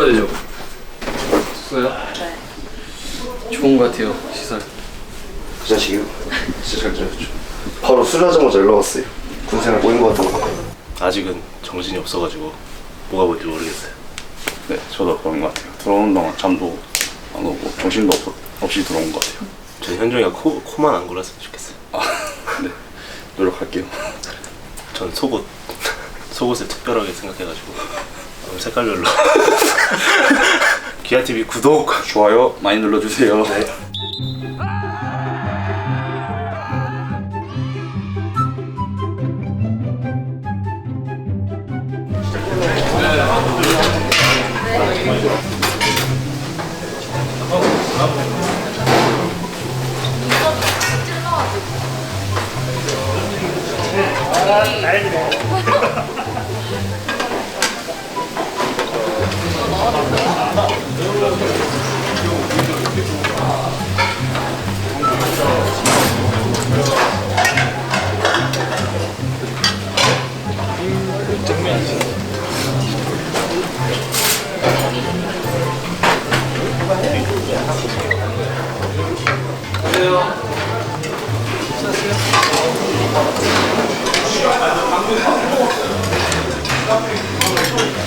되죠? 써요? 네. 좋은 것 같아요, 시설. 그 자식이요? 진짜 잘 지냈죠. 바로 수료하자마자 연락 왔어요. 군생활 모인 것 같다고. 아직은 정신이 없어가지고 뭐가 뭔지 모르겠어요. 네, 저도 그런 것 같아요. 들어오는 동안 잠도 안 오고 정신도 없, 없이 들어온 것 같아요. 저 현종이가 코, 코만 안 골았으면 좋겠어요. 네, 노력할게요. 전 속옷 속옷을 특별하게 생각해가지고 오늘 색깔별로 기아TV 구독 좋아요 많이 눌러주세요. 네.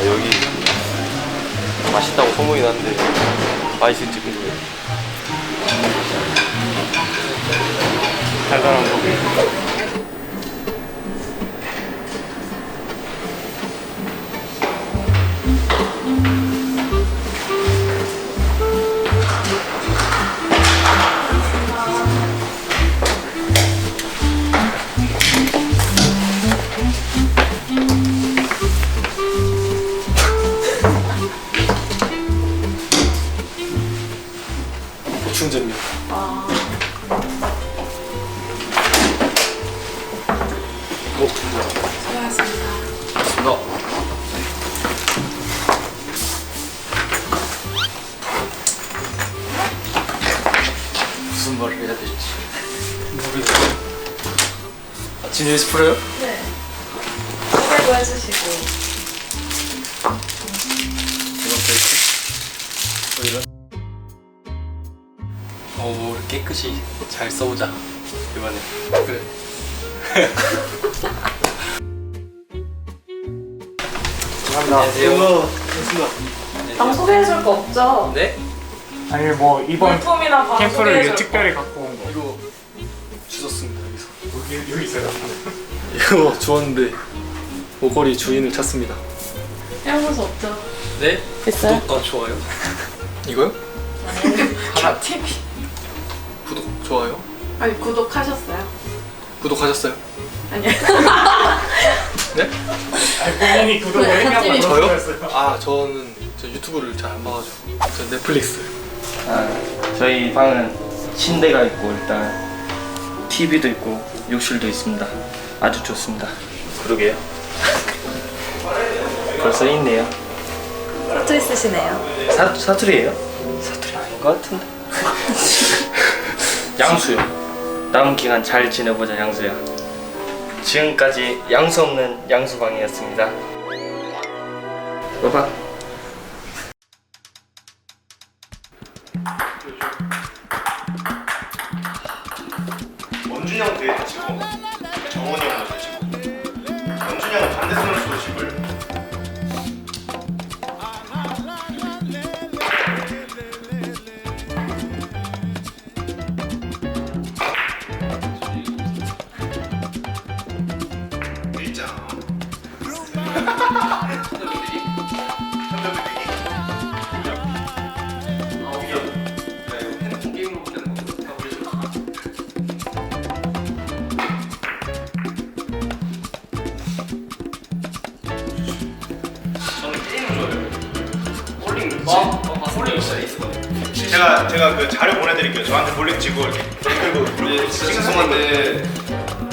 여기 맛있다고 소문이 났는데 맛있을지 궁금해요. 달달한 거. 보충제입니다. 수고하셨습니다. 너. 무슨 말을 해야 될지 모르겠어요. 아, 진유에서 풀어요? 네. 소개도 해주시고. 뭐 이런. 어, 뭐 깨끗이 잘 써보자. 이번에. 그래. 안녕하세요. 방 소개해줄 거 없죠? 네? 아니 뭐 이번 물품이나 방 캠프를 소개해줄 특별히 갖고 온 거. 이거 주웠습니다 여기서. 여기 여기 있어요. 이거 주웠는데 목걸이 주인을 찾습니다. 거. 해보수 없죠? 네? 됐어요? 구독과 좋아요. 이거요? 하나 TV. 좋아요. 아니 구독하셨어요? 구독하셨어요? 아니요. 네? 아니 본인이 구독을 네, 했냐고 네. 저요? 물어봤어요. 아 저는 저 유튜브를 잘 안 봐가지고 저 넷플릭스. 아, 저희 방은 침대가 있고 일단 TV도 있고 욕실도 있습니다. 아주 좋습니다. 그러게요. 벌써 있네요. 포토 있으시네요. 사, 사투리예요? 사투리 아닌 것 같은데. 양수요. 남은 기간 잘 지내보자 양수야. 지금까지 양수 없는 양수방이었습니다. 봐봐. 원준이 형 뒤에 다치고 정원이 형도 다치고 원준이 형은 반대손을 쓰고 집을 어? 어 소리 있어 네. 제가 제가 그 자료 보내드릴게요. 저한테 볼링 치고 이렇게 끌고 네, 죄송한데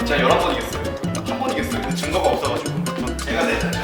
제가 열한 번 이겼어요. 한 번 이겼어요. 증거가 없어가지고 제가 내잖아요.